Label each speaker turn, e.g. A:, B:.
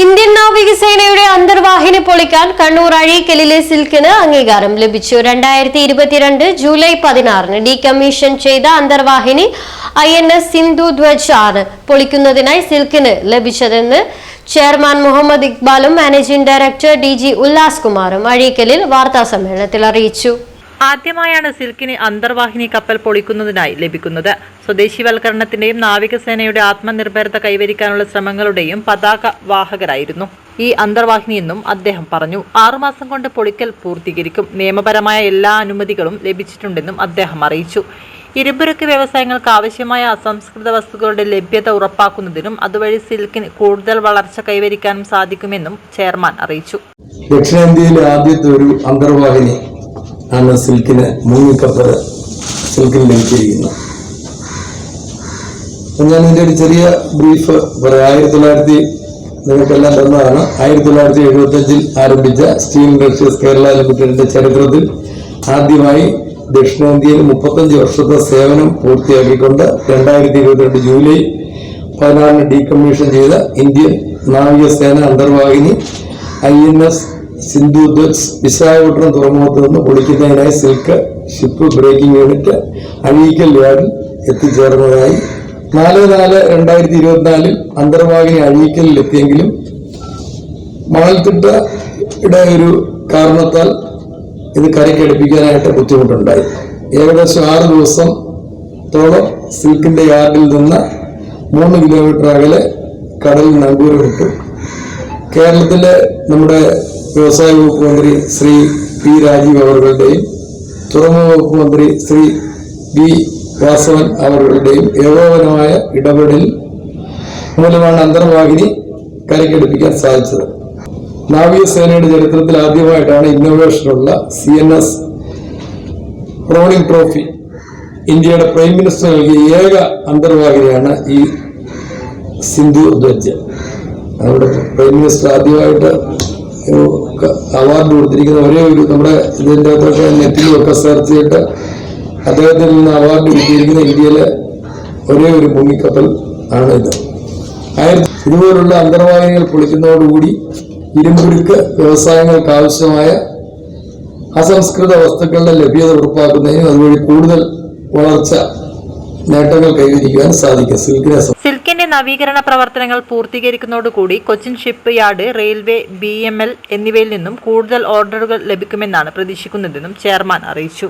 A: Indian നാവികസേനയുടെ അന്തർവാഹിനി പൊളിക്കാൻ കണ്ണൂർ അഴീക്കലിലെ സിൽക്കിന് അംഗീകാരം ലഭിച്ചു. രണ്ടായിരത്തി ഇരുപത്തിരണ്ട് ജൂലൈ പതിനാറിന് ഡീകമ്മീഷൻ ചെയ്ത അന്തർവാഹിനി I N S Sindhu Dhwaj ആണ് പൊളിക്കുന്നതിനായി സിൽക്കിന് ലഭിച്ചതെന്ന് chairman Muhammad ഇക്ബാലും managing director D G Ullas കുമാറും അഴീക്കലിൽ വാർത്താസമ്മേളനത്തിൽ അറിയിച്ചു.
B: ആദ്യമായാണ് സിൽക്കിന് അന്തർവാഹിനി കപ്പൽ പൊളിക്കുന്നതിനായി ലഭിക്കുന്നത്. സ്വദേശിവൽക്കരണത്തിന്റെയും നാവികസേനയുടെ ആത്മനിർഭരത കൈവരിക്കാനുള്ള ശ്രമങ്ങളുടെയും പതാക വാഹകരായിരുന്നു. ഈ അന്തർവാഹിനിയെന്നും അദ്ദേഹം പറഞ്ഞു. ആറുമാസം കൊണ്ട് പൊളിക്കൽ പൂർത്തീകരിക്കും. നിയമപരമായ എല്ലാ അനുമതികളും ലഭിച്ചിട്ടുണ്ടെന്നും അദ്ദേഹം അറിയിച്ചു. ഇരുമ്പുരുക്ക് വ്യവസായങ്ങൾക്ക് ആവശ്യമായ അസംസ്കൃത വസ്തുക്കളുടെ ലഭ്യത ഉറപ്പാക്കുന്നതിനും അതുവഴി സിൽക്കിന് കൂടുതൽ വളർച്ച കൈവരിക്കാനും സാധിക്കുമെന്നും ചെയർമാൻ അറിയിച്ചു.
C: ദക്ഷിണേന്ത്യയിലെ ആദ്യത്തെ ഒരു അന്തർവാഹിനി ആണ് സിൽക്കിന് മുങ്ങിക്കപ്പൽ സിൽക്കിന് ലഭിച്ചിരിക്കുന്നത് അപ്പൊ ഞാൻ ഇതിന്റെ ഒരു ചെറിയ ബ്രീഫ് പറയാം. ആയിരത്തി തൊള്ളായിരത്തി നിങ്ങൾക്കെല്ലാം തന്നതാണ് ആയിരത്തി തൊള്ളായിരത്തി എഴുപത്തി അഞ്ചിൽ ആരംഭിച്ച സ്റ്റീൽ ഇൻഡസ്ട്രീസ് കേരള ലിമിറ്റഡിന്റെ ചരിത്രത്തിൽ ആദ്യമായി ദക്ഷിണേന്ത്യയിൽ മുപ്പത്തഞ്ച് വർഷത്തെ സേവനം പൂർത്തിയാക്കിക്കൊണ്ട് രണ്ടായിരത്തി ഇരുപത്തിരണ്ട് ജൂലൈ പതിനാറിന് ഡീകമ്മീഷൻ ചെയ്ത ഇന്ത്യൻ നാവികസേന അന്തർവാഹിനി I N S Sindhu Dhwaj Visakhapatnam തുറമുഖത്ത് നിന്ന് പൊളിക്കുന്നതിനായി SILK ship breaking unit Azhikkal യാർഡിൽ എത്തിച്ചേർന്നതായി. നാല് നാല് രണ്ടായിരത്തി ഇരുപത്തിനാലിൽ അന്തർവാഹിനി അഴീക്കലിൽ എത്തിയെങ്കിലും മണൽത്തിട്ടയുടെ ഒരു കാരണത്താൽ ഇത് കരയ്ക്കടുപ്പിക്കാനായിട്ട് ബുദ്ധിമുട്ടുണ്ടായി. ഏകദേശം ആറ് ദിവസം തോളം സിൽക്കിന്റെ യാർഡിൽ നിന്ന് മൂന്ന് കിലോമീറ്റർ അകലെ കടലിൽ നങ്കൂരമിട്ടു. കേരളത്തിലെ നമ്മുടെ വ്യവസായ വകുപ്പ് മന്ത്രി ശ്രീ പി രാജീവ് അവരുടെയും തുറമുഖ വകുപ്പ് മന്ത്രി ശ്രീ ബി വാസവൻ അവരുടെയും ഏകോപനമായ ഇടപെടൽ മൂലമാണ് അന്തർവാഹിനി കരക്കെടുപ്പിക്കാൻ സാധിച്ചത്. നാവികസേനയുടെ ചരിത്രത്തിൽ ആദ്യമായിട്ടാണ് ഇന്നോവേഷനുള്ള C N S rolling trophy ഇന്ത്യയുടെ പ്രൈം മിനിസ്റ്റർ നൽകിയ ഏക അന്തർവാഹിനിയാണ് ഈ സിന്ധു ധ്വജ്. നമ്മുടെ പ്രൈം മിനിസ്റ്റർ ആദ്യമായിട്ട് അവാർഡ് കൊടുത്തിരിക്കുന്ന ഒരേ ഒരു നമ്മുടെ ഇതിന്റെ അകത്തൊക്കെ നെറ്റിൽ ഒക്കെ സെർച്ച് ചെയ്തിട്ട് അദ്ദേഹത്തിൽ നിന്ന് അവാർഡ് കിട്ടിയിരിക്കുന്ന ഇന്ത്യയിലെ ഒരേ ഒരു മുങ്ങിക്കപ്പൽ ആണ് ഇത്. ആയിരത്തി ഇതുപോലുള്ള അന്തർവാഹിനികൾ പൊളിക്കുന്നതോടുകൂടി ഇരുമ്പുരുക്ക് വ്യവസായങ്ങൾക്ക് ആവശ്യമായ അസംസ്കൃത വസ്തുക്കളുടെ ലഭ്യത ഉറപ്പാക്കുന്നതിനും അതുവഴി കൂടുതൽ വളർച്ച നേട്ടങ്ങൾ കൈവരിക്കുവാൻ സാധിക്കും. സിൽക്കിനെ
B: നവീകരണ പ്രവർത്തനങ്ങൾ പൂർത്തീകരിക്കുന്നതോടുകൂടി Cochin ship yard railway B എന്നിവയിൽ നിന്നും കൂടുതൽ ഓർഡറുകൾ ലഭിക്കുമെന്നാണ് പ്രതീക്ഷിക്കുന്നതെന്നും ചെയർമാൻ അറിയിച്ചു.